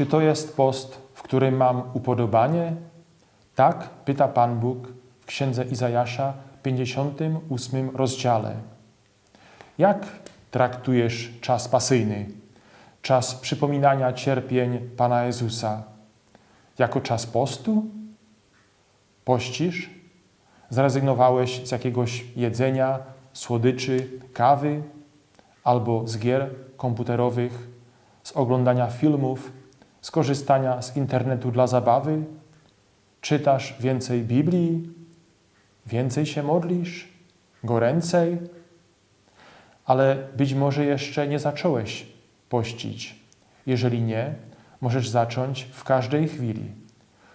Czy to jest post, w którym mam upodobanie? Tak, pyta Pan Bóg w księdze Izajasza, 58 rozdziale. Jak traktujesz czas pasyjny, czas przypominania cierpień Pana Jezusa? Jako czas postu? Pościsz? Zrezygnowałeś z jakiegoś jedzenia, słodyczy, kawy albo z gier komputerowych, z oglądania filmów, z korzystania z internetu dla zabawy? Czytasz więcej Biblii? Więcej się modlisz? Goręcej? Ale być może jeszcze nie zacząłeś pościć. Jeżeli nie, możesz zacząć w każdej chwili.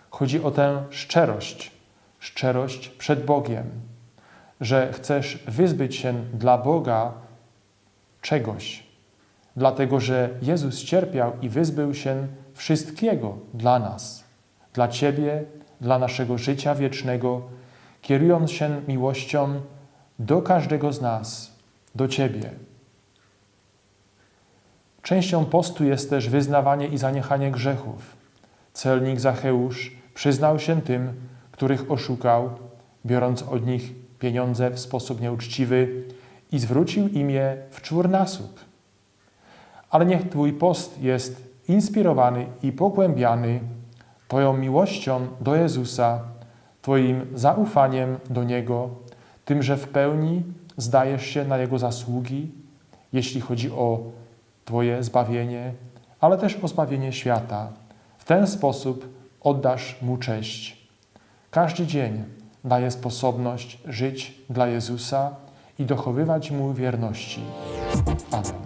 Chodzi o tę szczerość, szczerość przed Bogiem, że chcesz wyzbyć się dla Boga czegoś, dlatego że Jezus cierpiał i wyzbył się wszystkiego dla nas, dla Ciebie, dla naszego życia wiecznego, kierując się miłością do każdego z nas, do Ciebie. Częścią postu jest też wyznawanie i zaniechanie grzechów. Celnik Zacheusz przyznał się tym, których oszukał, biorąc od nich pieniądze w sposób nieuczciwy i zwrócił im je w czwórnasób. Ale niech Twój post jest inspirowany i pogłębiany Twoją miłością do Jezusa, Twoim zaufaniem do Niego, tym, że w pełni zdajesz się na Jego zasługi, jeśli chodzi o Twoje zbawienie, ale też o zbawienie świata. W ten sposób oddasz Mu cześć. Każdy dzień daje sposobność żyć dla Jezusa i dochowywać Mu wierności. Amen.